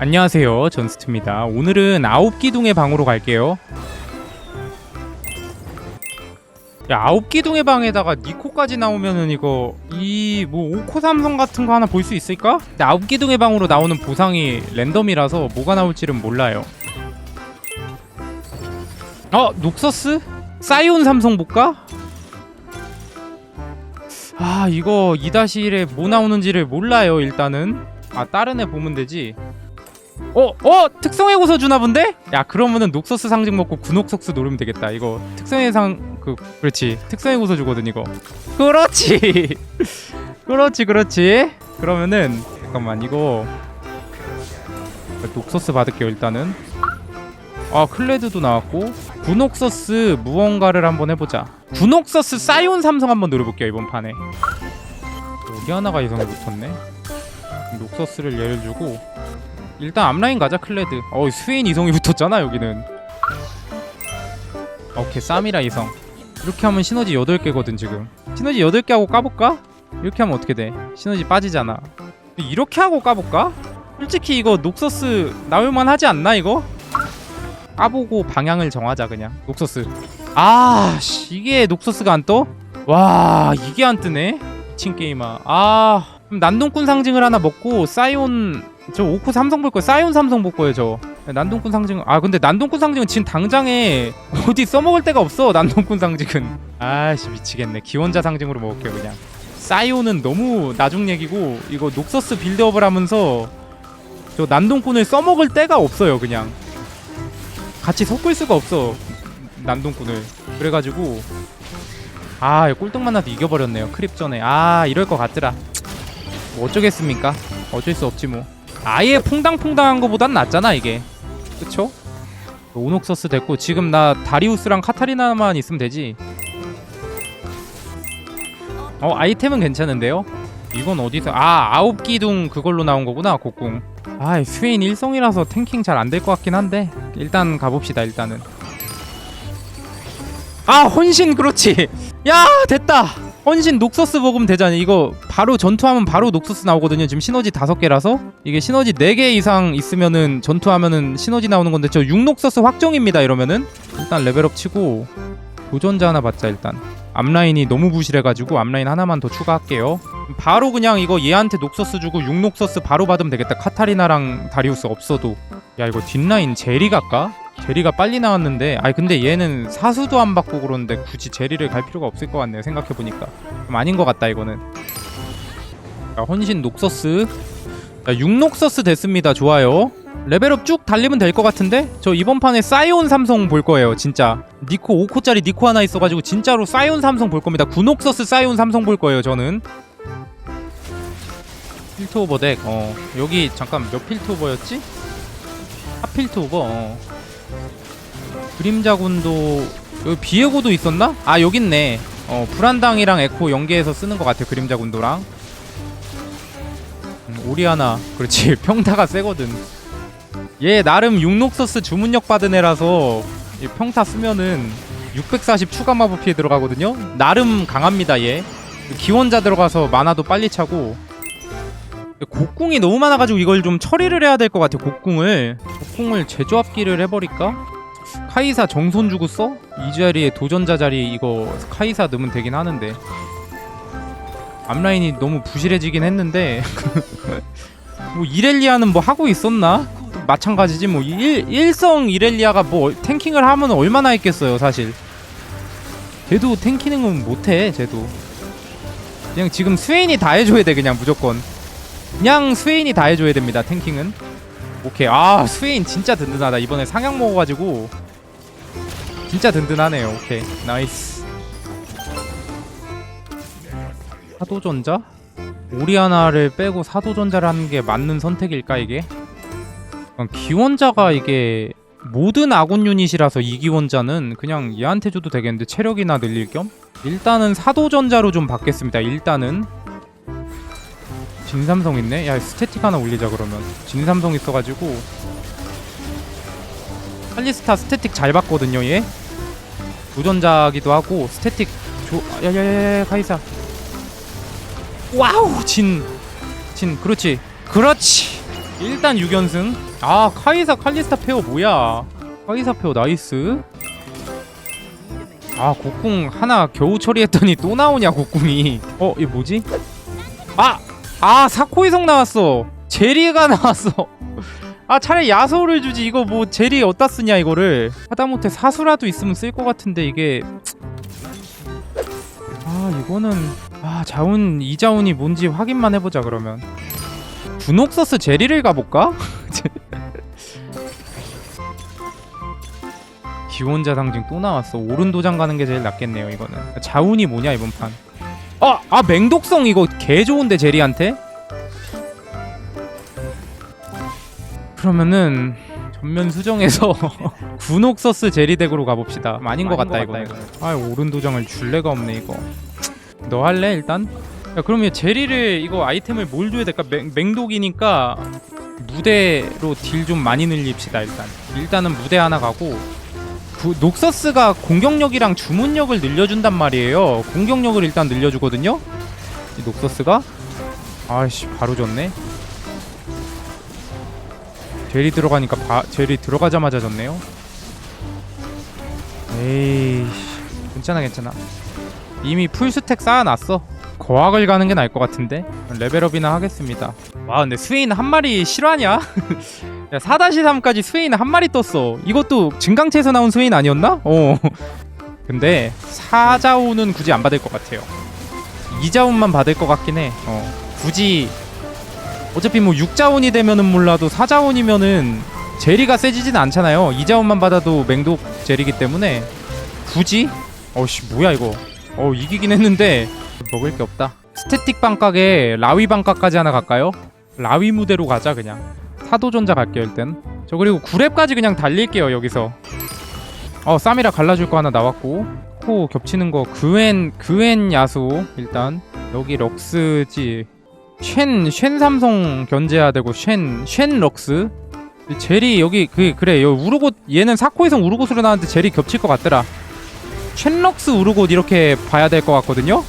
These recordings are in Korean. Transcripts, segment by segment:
안녕하세요 전스트입니다 오늘은 아홉 기둥의 방으로 갈게요 야 아홉 기둥의 방에다가 니코까지 나오면은 이거 이뭐 오코 삼성 같은 거 하나 볼 수 있을까? 근데 아홉 기둥의 방으로 나오는 보상이 랜덤이라서 뭐가 나올지는 몰라요 어 녹서스? 사이온 삼성 볼까? 아 이거 2-1에 뭐 나오는지를 몰라요 일단은 아 다른 애 보면 되지 어? 어? 특성의 고서 주나 본데? 야 그러면은 녹서스 상징 먹고 군옥석스 노리면 되겠다. 이거 특성의 상... 그... 그렇지. 특성의 고서 주거든 이거. 그렇지! 그렇지 그렇지. 그러면은 잠깐만 이거. 녹서스 받을게요 일단은. 아 클레드도 나왔고. 군옥서스 무언가를 한번 해보자. 군옥서스 사이온 삼성 한번 노려볼게요 이번 판에. 여기 하나가 이성에 붙었네. 녹서스를 예를 주고 일단 앞라인 가자 클레드 어 스웨인 이성이 붙었잖아 여기는 오케이 쌈이라 이성 이렇게 하면 시너지 8개거든 지금 시너지 8개 하고 까볼까? 이렇게 하면 어떻게 돼? 시너지 빠지잖아 이렇게 하고 까볼까? 솔직히 이거 녹서스 나올만 하지 않나 이거? 까보고 방향을 정하자 그냥 녹서스 아 씨, 이게 녹서스가 안 떠? 와 이게 안 뜨네 미친 게임아 아 그럼 난동꾼 상징을 하나 먹고 사이온 저 오코 삼성 볼 거예요. 사이온 삼성 볼 거예요 저. 난동꾼 상징 아 근데 난동꾼 상징은 지금 당장에 어디 써먹을 데가 없어 난동꾼 상징은. 아씨 미치겠네. 기원자 상징으로 먹을게요 그냥. 사이온은 너무 나중 얘기고 이거 녹서스 빌드업을 하면서 저 난동꾼을 써먹을 데가 없어요 그냥. 같이 섞을 수가 없어 난동꾼을. 그래가지고 아 꼴등 만나도 이겨버렸네요 크립 전에. 아 이럴 것 같더라. 뭐 어쩌겠습니까? 어쩔 수 없지 뭐 아예 퐁당퐁당한 거보단 낫잖아 이게. 그쵸? 오녹서스 됐고 지금 나 다리우스랑 카타리나만 있으면 되지. 어 아이템은 괜찮은데요? 이건 어디서 아 아홉 기둥 그걸로 나온 거구나 곡궁. 아 스웨인 일성이라서 탱킹 잘 안 될 것 같긴 한데 일단 가봅시다 일단은. 아 헌신 그렇지. 야 됐다 헌신 녹서스 먹으면 되잖아 이거 바로 전투하면 바로 녹서스 나오거든요. 지금 시너지 다섯 개라서. 이게 시너지 네 개 이상 있으면은 전투하면은 시너지 나오는 건데 저 6녹서스 확정입니다 이러면은. 일단 레벨업 치고 도전자 하나 받자 일단. 앞라인이 너무 부실해가지고 앞라인 하나만 더 추가할게요. 바로 그냥 이거 얘한테 녹서스 주고 6녹서스 바로 받으면 되겠다. 카타리나랑 다리우스 없어도. 야 이거 뒷라인 제리 갈까? 제리가 빨리 나왔는데 아니 근데 얘는 사수도 안 받고 그러는데 굳이 제리를 갈 필요가 없을 것 같네요 생각해보니까. 좀 아닌 것 같다 이거는. 자 헌신 녹서스. 자 6녹서스 됐습니다. 좋아요. 레벨업 쭉 달리면 될 것 같은데? 저 이번 판에 사이온 삼성 볼 거예요 진짜. 니코 5코짜리 니코 하나 있어가지고 진짜로 사이온 삼성 볼 겁니다. 9녹서스 사이온 삼성 볼 거예요 저는. 필트 오버 덱어. 여기 잠깐 몇 필트 오버였지? 핫필트 오버 어. 그림자군도 여기 비에고도 있었나? 아 여기 있네. 어 불안당이랑 에코 연계해서 쓰는 것 같아 그림자군도랑. 음, 오리아나. 그렇지. 평타가 세거든. 얘 나름 육록서스 주문력 받은 애라서 이 평타 쓰면은 640 추가 마법 피해 들어가거든요? 나름 강합니다 얘. 기원자 들어가서 만화도 빨리 차고. 곡궁이 너무 많아가지고 이걸 좀 처리를 해야 될 것 같아 곡궁을. 곡궁을 제조합기를 해버릴까? 카이사 정손 주고 써? 이 자리에 도전자 자리 이거 카이사 넣으면 되긴 하는데. 앞라인이 너무 부실해지긴 했는데. 뭐 이렐리아는 뭐 하고 있었나? 마찬가지지 뭐. 일, 일성 이렐리아가 뭐 탱킹을 하면 얼마나 했겠어요 사실. 쟤도 탱킹은 못해 쟤도. 그냥 지금 스웨인이 다 해줘야 돼 그냥 무조건. 그냥 스웨인이 다 해줘야 됩니다 탱킹은 오케이. 아 스웨인 진짜 든든하다. 이번에 상향 먹어가지고. 진짜 든든하네요. 오케이. 나이스. 사도전자? 오리아나를 빼고 사도전자를 하는 게 맞는 선택일까 이게? 기원자가 이게 모든 아군 유닛이라서 이 기원자는 그냥 얘한테 줘도 되겠는데 체력이나 늘릴 겸? 일단은 사도전자로 좀 받겠습니다. 일단은 진삼성 있네? 야 스태틱 하나 올리자 그러면. 진삼성 있어가지고. 칼리스타 스태틱 잘 받거든요 얘. 도전자기도 하고 스태틱 조... 야야야야 카이사. 와우 진... 진 그렇지. 그렇지. 일단 6연승. 아 카이사 칼리스타 페어 뭐야? 카이사 페어 나이스. 아 곡궁 하나 겨우 처리했더니 또 나오냐 곡궁이. 어 이게 뭐지? 아! 아 사코이성 나왔어. 제리가 나왔어. 아 차라리 야소를 주지. 이거 뭐 제리 어디다 쓰냐 이거를. 하다못해 사수라도 있으면 쓸 것 같은데 이게. 아 이거는. 아 자운 이 자운이 뭔지 확인만 해보자 그러면. 분옥서스 제리를 가볼까? 기원자 상징 또 나왔어. 오른 도장 가는 게 제일 낫겠네요 이거는. 자운이 뭐냐 이번 판 아! 아 맹독성 이거 개 좋은데 제리한테? 그러면은 전면 수정해서 군옥서스 제리 덱으로 가봅시다 아닌 것 같다 이거 아 오른 도장을 줄 레가 없네 이거 너 할래 일단? 야 그러면 제리를 이거 아이템을 뭘 줘야 될까? 맹, 맹독이니까 무대로 딜 좀 많이 늘립시다 일단 일단은 무대 하나 가고 그 녹서스가 공격력이랑 주문력을 늘려준단 말이에요. 공격력을 일단 늘려주거든요. 이 녹서스가. 아이씨 바로 졌네. 제리 들어가니까 바, 제리 들어가자마자 졌네요. 에이씨 괜찮아 괜찮아. 이미 풀스택 쌓아놨어. 거학을 가는 게 나을 것 같은데. 레벨업이나 하겠습니다. 와 근데 스웨인 한 마리 실화냐? 야 4-3까지 스웨인 한 마리 떴어 이것도 증강체에서 나온 스웨인 아니었나? 어 근데 4자운은 굳이 안 받을 것 같아요 2자운만 받을 것 같긴 해 어. 굳이 어차피 뭐 6자운이 되면은 몰라도 4자운이면은 제리가 세지진 않잖아요 2자운만 받아도 맹독 제리기 때문에 굳이? 어씨 뭐야 이거 어 이기긴 했는데 먹을 게 없다 스태틱 방각에 라위 방각까지 하나 갈까요? 라위 무대로 가자 그냥 사도전자 갈게요 일단. 저 그리고 9렙까지 그냥 달릴게요 여기서. 어 쌈이라 갈라줄 거 하나 나왔고 코 겹치는 거 그웬 그웬 야수 일단. 여기 럭스지. 쉔, 쉔 삼성 견제해야 되고 쉔, 쉔 럭스. 제리 여기 그 그래 여기 우르곳 얘는 사코에서 우르곳으로 나왔는데 제리 겹칠 것 같더라. 쉔 럭스 우르곳 이렇게 봐야 될 것 같거든요?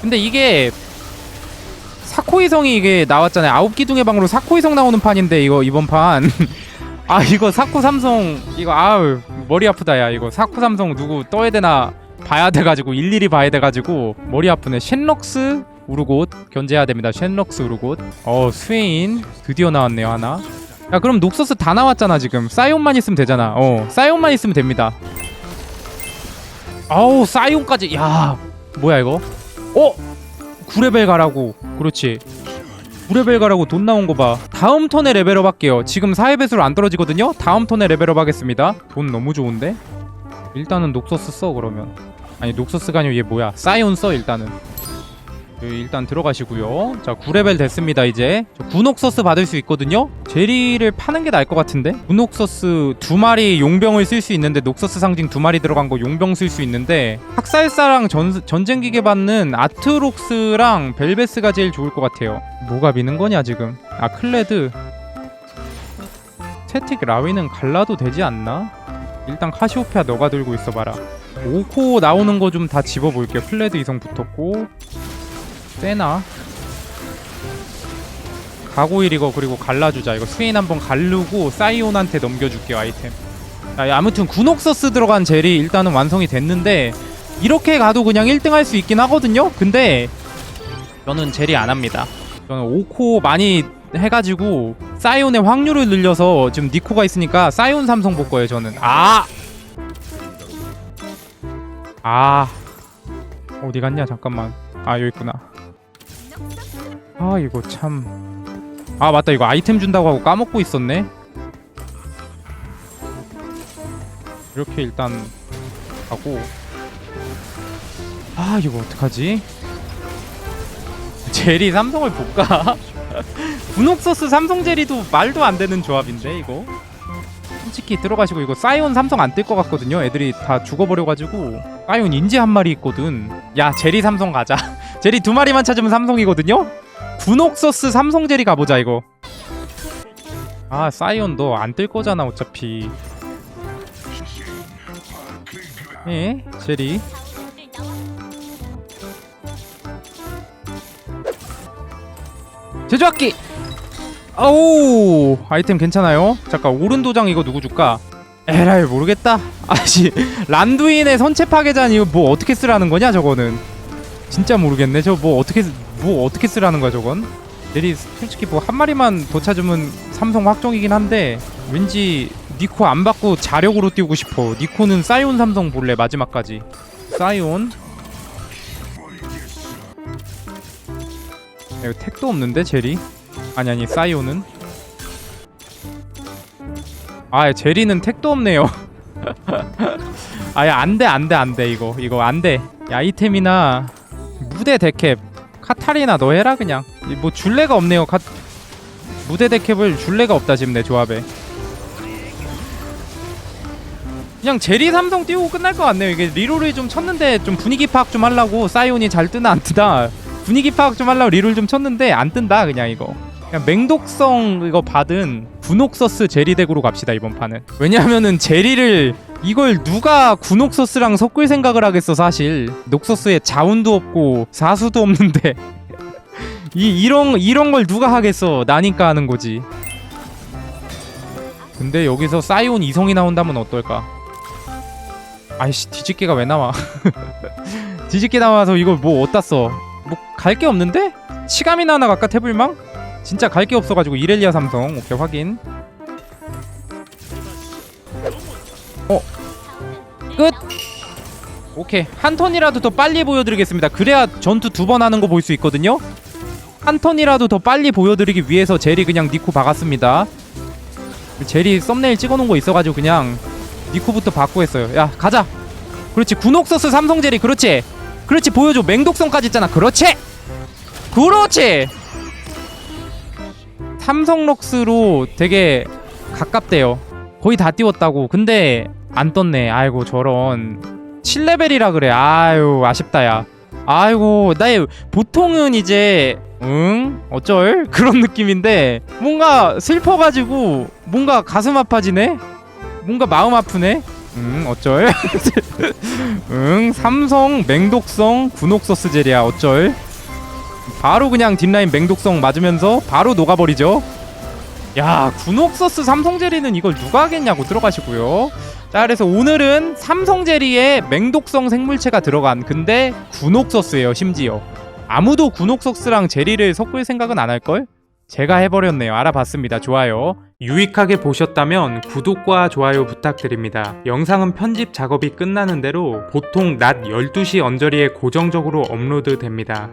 근데 이게 사코이성이 이게 나왔잖아요. 아홉 기둥의 방으로 사코이성 나오는 판인데 이거 이번 판. 아 이거 사코 삼성 이거 아우 머리 아프다 야 이거. 사코 삼성 누구 떠야 되나 봐야 돼가지고 일일이 봐야 돼가지고 머리 아프네. 쉔럭스 우르곳 견제해야 됩니다. 쉔럭스 우르곳. 어 스웨인 드디어 나왔네요 하나. 야 그럼 녹서스 다 나왔잖아 지금. 사이온만 있으면 되잖아. 어 사이온만 있으면 됩니다. 아우 사이온까지. 야 뭐야 이거? 어 9레벨 가라고. 그렇지. 9레벨 가라고 돈 나온 거 봐. 다음 턴에 레벨업 할게요. 지금 4회 배수로 안 떨어지거든요? 다음 턴에 레벨업 하겠습니다. 돈 너무 좋은데? 일단은 녹서스 써 그러면. 아니 녹서스가 아니고 얘 뭐야? 사이온 써 일단은 일단 들어가시고요. 자 9레벨 됐습니다 이제. 저 군옥서스 받을 수 있거든요. 제리를 파는 게 나을 것 같은데? 군옥서스 두 마리 용병을 쓸 수 있는데 녹서스 상징 두 마리 들어간 거 용병 쓸 수 있는데 학살사랑 전, 전쟁기계 받는 아트록스랑 벨베스가 제일 좋을 것 같아요. 뭐가 미는 거냐 지금? 아 클레드. 스태틱 라위는 갈라도 되지 않나? 일단 카시오페아 너가 들고 있어봐라. 5코 나오는 거 좀 다 집어볼게요. 클레드 이성 붙었고 세나 가고일 이거 그리고 갈라주자. 이거 스웨인 한번 갈르고 사이온한테 넘겨줄게요 아이템. 자, 아무튼 군옥서스 들어간 젤이 일단은 완성이 됐는데 이렇게 가도 그냥 1등 할 수 있긴 하거든요? 근데 저는 젤이 안 합니다. 저는 5코 많이 해가지고 사이온의 확률을 늘려서 지금 니코가 있으니까 사이온 삼성 볼 거예요 저는. 아! 아! 어디 갔냐 잠깐만. 아 여기 있구나 아 이거 참. 아 맞다. 이거 아이템 준다고 하고 까먹고 있었네. 이렇게 일단 하고. 아 이거 어떡하지? 제리 삼성을 볼까 분홍소스 삼성 제리도 말도 안 되는 조합인데 이거. 솔직히 들어가시고 이거 사이온 삼성 안 뜰 것 같거든요. 애들이 다 죽어버려가지고. 사이온 인지 한 마리 있거든. 야 제리 삼성 가자. 제리 두 마리만 찾으면 삼성이거든요 군옥서스 삼성 제리 가보자 이거. 아 사이온 너안뜰 거잖아 어차피. 예 제리. 제조학기! 아오 아이템 괜찮아요? 잠깐 오른 도장 이거 누구 줄까? 에라이 모르겠다. 아씨 란두인의 선체 파괴잔 이거 뭐 어떻게 쓰라는 거냐 저거는. 진짜 모르겠네. 저 뭐 어떻게 쓰- 뭐 어떻게 쓰라는 거야 저건? 내리 솔직히 뭐 한 마리만 더 찾으면 삼성 확정이긴 한데 왠지 니코 안 받고 자력으로 띄우고 싶어. 니코는 사이온 삼성 볼래 마지막까지. 사이온. 야, 이거 택도 없는데 제리? 아니 아니 사이온은? 아 제리는 택도 없네요. 아예 안돼 안돼 안돼 이거. 이거 안돼. 아이템이나 무대 데캡 카타리나 너 해라 그냥. 이뭐 줄레가 없네요. 카... 무대 데캡을 줄레가 없다 지금 내 조합에. 그냥 제리 삼성 띄우고 끝날 것 같네요. 이게 리롤을 좀 쳤는데 좀 분위기 파악 좀 하려고 사이온이 잘 뜨나 안 뜨나. 분위기 파악 좀 하려고 리롤 좀 쳤는데 안 뜬다 그냥 이거. 그냥 맹독성 이거 받은 군옥서스 제리 덱으로 갑시다 이번 판은. 왜냐하면은 제리를 이걸 누가 군옥서스랑 섞을 생각을 하겠어 사실. 녹서스에 자운도 없고 사수도 없는데. 이 이런 이런 걸 누가 하겠어 나니까 하는 거지. 근데 여기서 사이온 이성이 나온다면 어떨까? 아이씨 뒤집개가 왜 나와? 뒤집개 나와서 이걸 뭐 어디다 써뭐 갈 게 없는데? 치감이나 하나 갈까 태블망? 진짜 갈 게 없어가지고 이렐리아 삼성 오케이 확인 오케이. 한 턴이라도 더 빨리 보여드리겠습니다. 그래야 전투 두 번 하는 거 볼 수 있거든요. 한 턴이라도 더 빨리 보여드리기 위해서 제리 그냥 니코 박았습니다. 제리 썸네일 찍어놓은 거 있어가지고 그냥 니코부터 받고 했어요. 야 가자. 그렇지. 군옥서스 삼성제리 그렇지. 그렇지. 보여줘. 맹독성까지 있잖아. 그렇지. 그렇지. 삼성럭스로 되게 가깝대요. 거의 다 띄웠다고. 근데 안 떴네. 아이고 저런 7레벨이라 그래. 아유 아쉽다 야. 아이고 나 보통은 이제 응 어쩔 그런 느낌인데 뭔가 슬퍼가지고 뭔가 가슴 아파지네. 뭔가 마음 아프네. 응 어쩔. 응 삼성 맹독성 군옥서스 제리야 어쩔. 바로 그냥 딥라인 맹독성 맞으면서 바로 녹아버리죠. 야 군옥서스 삼성제리는 이걸 누가 하겠냐고 들어가시고요. 자 그래서 오늘은 삼성제리에 맹독성 생물체가 들어간 근데 군옥서스예요 심지어. 아무도 군옥서스랑 제리를 섞을 생각은 안 할걸? 제가 해버렸네요. 알아봤습니다. 좋아요. 유익하게 보셨다면 구독과 좋아요 부탁드립니다. 영상은 편집 작업이 끝나는 대로 보통 낮 12시 언저리에 고정적으로 업로드 됩니다.